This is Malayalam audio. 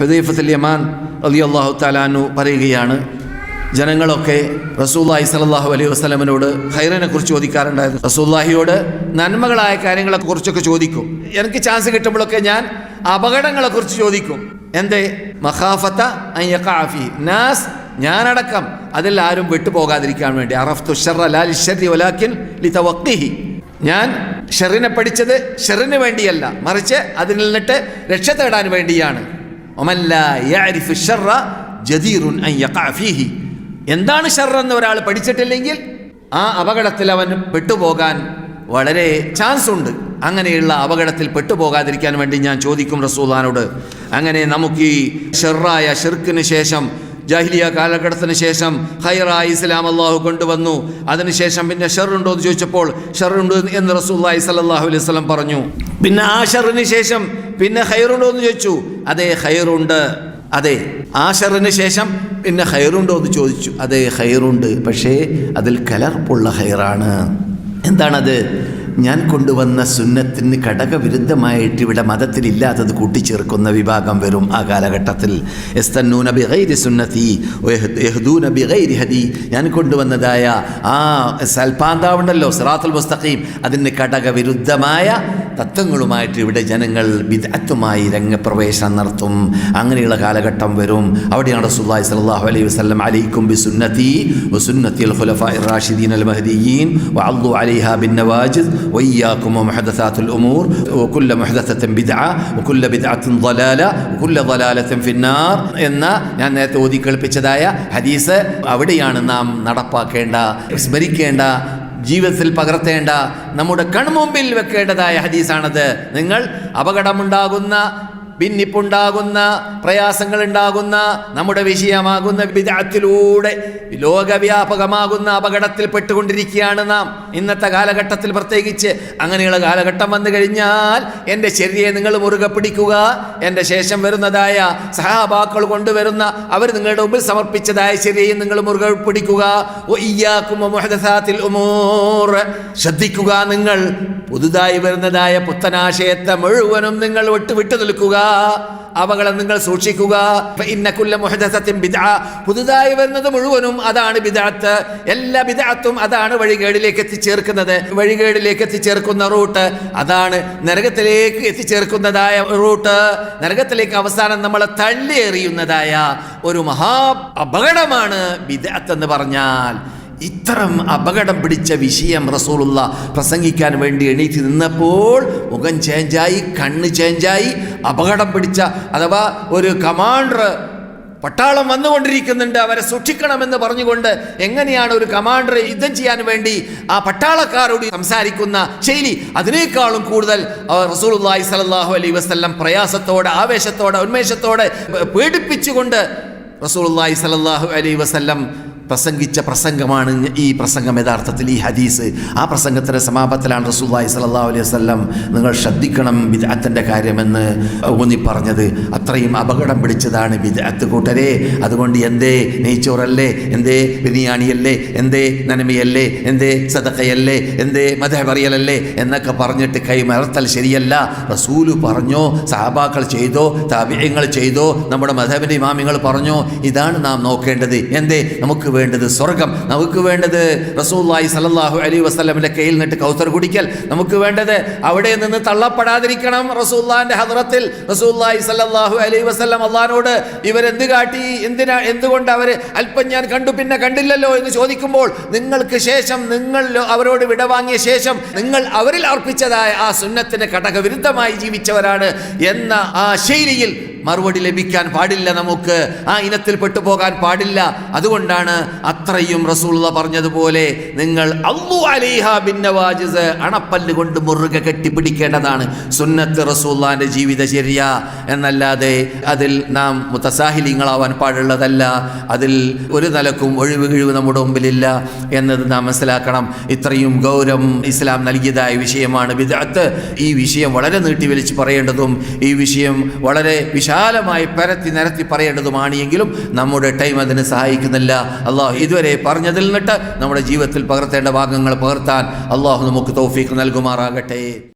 ഹുദൈഫത്തുൽ യമാൻ അലി അള്ളാഹു താലാനു പറയുകയാണ്. ജനങ്ങളൊക്കെ റസൂല്ലാഹി സലാഹു അലൈഹി വസ്ലമിനോട് ഹൈറിനെ കുറിച്ച് ചോദിക്കാറുണ്ടായിരുന്നു. റസൂല്ലാഹിയോട് നന്മകളായ കാര്യങ്ങളെ കുറിച്ചൊക്കെ ചോദിക്കും. എനിക്ക് ചാൻസ് കിട്ടുമ്പോഴൊക്കെ ഞാൻ അപകടങ്ങളെ കുറിച്ച് ചോദിക്കും. എന്തേ? മഹാഫത്ത അയ്യക്കാഫി നാസ് ഞാനടക്കം. അതിൽ ആരും വിട്ടുപോകാതിരിക്കാൻ വേണ്ടി. അറഫ്തു വലാക്കിൻ ലിതവഖ്ഖിഹി. ഞാൻ ഷെറിനെ പഠിച്ചത് ഷെറിന് വേണ്ടിയല്ല. മറിച്ച് അതിൽ നിന്നിട്ട് രക്ഷ തേടാൻ വേണ്ടിയാണ്. ഒമല്ല യഅരിഫു ഷർറ ജദീറുൻ അൻ യഖഅ ഫീഹി എന്താണ് ഷർറെന്ന് ഒരാൾ പഠിച്ചിട്ടില്ലെങ്കിൽ ആ അപകടത്തിൽ അവൻ പെട്ടുപോകാൻ വളരെ ചാൻസ് ഉണ്ട്. അങ്ങനെയുള്ള അപകടത്തിൽ പെട്ടുപോകാതിരിക്കാൻ വേണ്ടി ഞാൻ ചോദിക്കും റസൂലാനോട് അങ്ങനെ നമുക്ക് ഈ ഷെറായ ഷിർക്കിന് ശേഷം ജാഹിലിയ കാലഘട്ടത്തിന് ശേഷം ഹൈറായി ഇസ്ലാം അള്ളാഹു കൊണ്ടുവന്നു. അതിനുശേഷം പിന്നെ ഷെറുണ്ടോ എന്ന് ചോദിച്ചപ്പോൾ ഷെറുണ്ട് എന്ന് റസൂല്ലായി സല്ലാഹു അലൈഹി സ്വലം പറഞ്ഞു. പിന്നെ ആ ഷെറിന് ശേഷം പിന്നെ ഹൈറുണ്ടോ എന്ന് ചോദിച്ചു. അതെ ഹൈറുണ്ട് അതെ ആ ഷെറിന് ശേഷം പിന്നെ ഹൈറുണ്ടോ എന്ന് ചോദിച്ചു. അതെ ഹൈറുണ്ട് പക്ഷേ അതിൽ കലർപ്പുള്ള ഹൈറാണ് എന്താണത്? ഞാൻ കൊണ്ടുവന്ന സുന്നത്തിന് ഘടകവിരുദ്ധമായിട്ട് ഇവിടെ മതത്തിലില്ലാത്തത് കൂട്ടിച്ചേർക്കുന്ന വിഭാഗം വരും ആ കാലഘട്ടത്തിൽ. എസ്തന്നൂന ബിഗൈരി സുന്നത്തി യഹ്ദൂന ബിഗൈരി ഹദി. ഞാൻ കൊണ്ടുവന്നതായ ആ സൽപാന്താവുണ്ടല്ലോ സിറാത്തുൽ മുസ്തഖീം. അതിന് ഘടകവിരുദ്ധമായ തത്വങ്ങളുമായിട്ട് ഇവിടെ ജനങ്ങൾ വിദഗ്ധമായി രംഗപ്രവേശനം നടത്തും അങ്ങനെയുള്ള കാലഘട്ടം വരും അവിടെയാണ് റസൂലുള്ളാഹി സ്വല്ലല്ലാഹു അലൈഹി വസല്ലം അലൈക്കും ബി സുന്നത്തി വസുന്നത്തി അൽ ഖുലഫാഇ റാഷിദീൻ അൽ മഹദിയീൻ വഅദ്ദു അലൈഹാ ബിൻ നവാജിദ് വയ്യാക്കും മുഹദസാത്തുൽ ഉമൂർ وكل محدثة بدعة وكل بدعة ضلالة وكل ضلالة في النار എന്ന ഞാൻ നേരത്തെ ഓതി കേൾപ്പിച്ചതായ ഹദീസ് അവിടെയാണ് നാം നടപ്പാക്കേണ്ട സ്മരിക്കേണ്ട ജീവിതത്തിൽ പകർത്തേണ്ട നമ്മുടെ കൺമുമ്പിൽ വെക്കേണ്ടതായ ഹദീസാണത്. നിങ്ങൾ അപകടമുണ്ടാകുന്ന ഭിന്നിപ്പുണ്ടാകുന്ന പ്രയാസങ്ങൾ ഉണ്ടാകുന്ന നമ്മുടെ വിഷയമാകുന്ന വിധത്തിലൂടെ ലോകവ്യാപകമാകുന്ന അപകടത്തിൽ പെട്ടുകൊണ്ടിരിക്കുകയാണ് നാം. ഇന്നത്തെ കാലഘട്ടത്തിൽ പ്രത്യേകിച്ച് അങ്ങനെയുള്ള കാലഘട്ടം വന്നു കഴിഞ്ഞാൽ എന്റെ ശരീരയെ നിങ്ങൾ മുറുകെ പിടിക്കുക. എന്റെ ശേഷം വരുന്നതായ സഹാബാക്കൾ കൊണ്ടുവരുന്ന അവർ നിങ്ങളുടെ മുമ്പിൽ സമർപ്പിച്ചതായ ശരിയെ നിങ്ങൾ മുറുകെ പിടിക്കുക. ശ്രദ്ധിക്കുക നിങ്ങൾ. പുതുതായി വരുന്നതായ പുത്തനാശയത്തെ മുഴുവനും നിങ്ങൾ വിട്ടു നിൽക്കുക. അപകടം നിങ്ങൾ സൂക്ഷിക്കുക. പുതുതായി വരുന്നത് മുഴുവനും അതാണ് ബിദാത്ത് എല്ലാ ബിദാത്തും അതാണ് വഴികേടിലേക്ക് എത്തിച്ചേർക്കുന്നത്. വഴികേടിലേക്ക് എത്തിച്ചേർക്കുന്ന റൂട്ട് അതാണ് നരകത്തിലേക്ക് എത്തിച്ചേർക്കുന്നതായ റൂട്ട്. നരകത്തിലേക്ക് അവസാനം നമ്മളെ തള്ളി എറിയുന്നതായ ഒരു മഹാ അപകടമാണ് ബിദാത്ത് എന്ന് പറഞ്ഞാൽ. ഇത്തരം അപകടം പിടിച്ച വിഷയം റസൂലുള്ള പ്രസംഗിക്കാൻ വേണ്ടി എണീറ്റ് നിന്നപ്പോൾ മുഖം ചേഞ്ചായി കണ്ണ് ചേഞ്ചായി അപകടം പിടിച്ച അഥവാ ഒരു കമാൻഡർ പട്ടാളം വന്നുകൊണ്ടിരിക്കുന്നുണ്ട് അവരെ സൂക്ഷിക്കണമെന്ന് പറഞ്ഞുകൊണ്ട് എങ്ങനെയാണ് ഒരു കമാൻഡർ യുദ്ധം ചെയ്യാൻ വേണ്ടി ആ പട്ടാളക്കാരോട് സംസാരിക്കുന്ന ശൈലി? അതിനേക്കാളും കൂടുതൽ റസൂലുള്ളാഹി സലാഹു അലൈ വസല്ലം പ്രയാസത്തോടെ ആവേശത്തോടെ ഉന്മേഷത്തോടെ പേടിപ്പിച്ചുകൊണ്ട് റസൂലുള്ളാഹി സലാഹു അലൈ വസല്ലം പ്രസംഗിച്ച പ്രസംഗമാണ് ഈ പ്രസംഗം യഥാർത്ഥത്തിൽ ഈ ഹദീസ്. ആ പ്രസംഗത്തിന്റെ സമാപത്തിലാണ് റസൂല്ലായി സല്ലാ അലൈഹി വസ്ലം നിങ്ങൾ ശ്രദ്ധിക്കണം ബിദഅത്തിന്റെ കാര്യമെന്ന് ഊന്നി പറഞ്ഞത്. അത്രയും അപകടം പിടിച്ചതാണ് വിദഗ്ധ കൂട്ടരെ. അതുകൊണ്ട് എന്തേ നെയ്ച്ചോറല്ലേ? എന്തേ ബിരിയാണിയല്ലേ? എന്തേ നനമയല്ലേ? എന്തേ സദക്കയല്ലേ എന്തേ മതപറിയലല്ലേ എന്നൊക്കെ പറഞ്ഞിട്ട് കൈമറത്തൽ ശരിയല്ല. റസൂൽ പറഞ്ഞോ സഹാബാക്കൾ ചെയ്തോ താപ്യങ്ങൾ ചെയ്തോ നമ്മുടെ മധബിന്റെ ഇമാമിങ്ങൾ പറഞ്ഞോ ഇതാണ് നാം നോക്കേണ്ടത്. എന്തേ? നമുക്ക് വേണ്ടത് സ്വർഗം. നമുക്ക് വേണ്ടത് റസൂല്ലായി സലല്ലാഹു അലൈ വസ്ലമിന്റെ കയ്യിൽ നിന്നിട്ട് കൗസർ കുടിക്കൽ. നമുക്ക് വേണ്ടത് അവിടെ നിന്ന് തള്ളപ്പെടാതിരിക്കണം റസൂല്ലാന്റെ ഹദ്രത്തിൽ റസൂല്ലായി സലല്ലാഹു അലൈ വസ്ലം അള്ളഹാനോട് ഇവരെന്ത് കാട്ടി? എന്തിനാ? എന്തുകൊണ്ട് അവർ അല്പം ഞാൻ കണ്ടു പിന്നെ കണ്ടില്ലല്ലോ എന്ന് ചോദിക്കുമ്പോൾ നിങ്ങൾക്ക് ശേഷം നിങ്ങൾ അവരോട് വിടവാങ്ങിയ ശേഷം നിങ്ങൾ അവരിൽ അർപ്പിച്ചതായ ആ സുന്നത്തിന് ഘടകവിരുദ്ധമായി ജീവിച്ചവരാണ് എന്ന ആ ശൈലിയിൽ മറുപടി ലഭിക്കാൻ പാടില്ല നമുക്ക്. ആ ഇനത്തിൽ പെട്ടുപോകാൻ പാടില്ല. അതുകൊണ്ടാണ് അത്രയും റസൂള്ള പറഞ്ഞതുപോലെ നിങ്ങൾ അണപ്പല്ല് കൊണ്ട് മുറുകെ കെട്ടിപ്പിടിക്കേണ്ടതാണ്. സുന്നത്ത് റസൂള്ളാന്റെ ജീവിതചര്യ എന്നല്ലാതെ അതിൽ നാം മുത്തസാഹിലിങ്ങളാവാൻ പാടുള്ളതല്ല. അതിൽ ഒരു നിലക്കും ഒഴിവ് കിഴിവ് നമ്മുടെ മുമ്പിലില്ല എന്നത് നാം മനസ്സിലാക്കണം. ഇത്രയും ഗൗരവം ഇസ്ലാം നൽകിയതായ വിഷയമാണ് വിദഗ്ധ ഈ വിഷയം വളരെ നീട്ടി വലിച്ച് പറയേണ്ടതും ഈ വിഷയം വളരെ വിശാലമായി പരത്തി നിരത്തി പറയേണ്ടതുമാണ് എങ്കിലും നമ്മുടെ ടൈം അതിന് സഹായിക്കുന്നില്ല. അള്ളാഹു ഇതുവരെ പറഞ്ഞതിൽ നിന്നിട്ട് നമ്മുടെ ജീവിതത്തിൽ പകർത്തേണ്ട ഭാഗങ്ങൾ പകർത്താൻ അള്ളാഹു നമുക്ക് തൗഫീഖ് നൽകുമാറാകട്ടെ.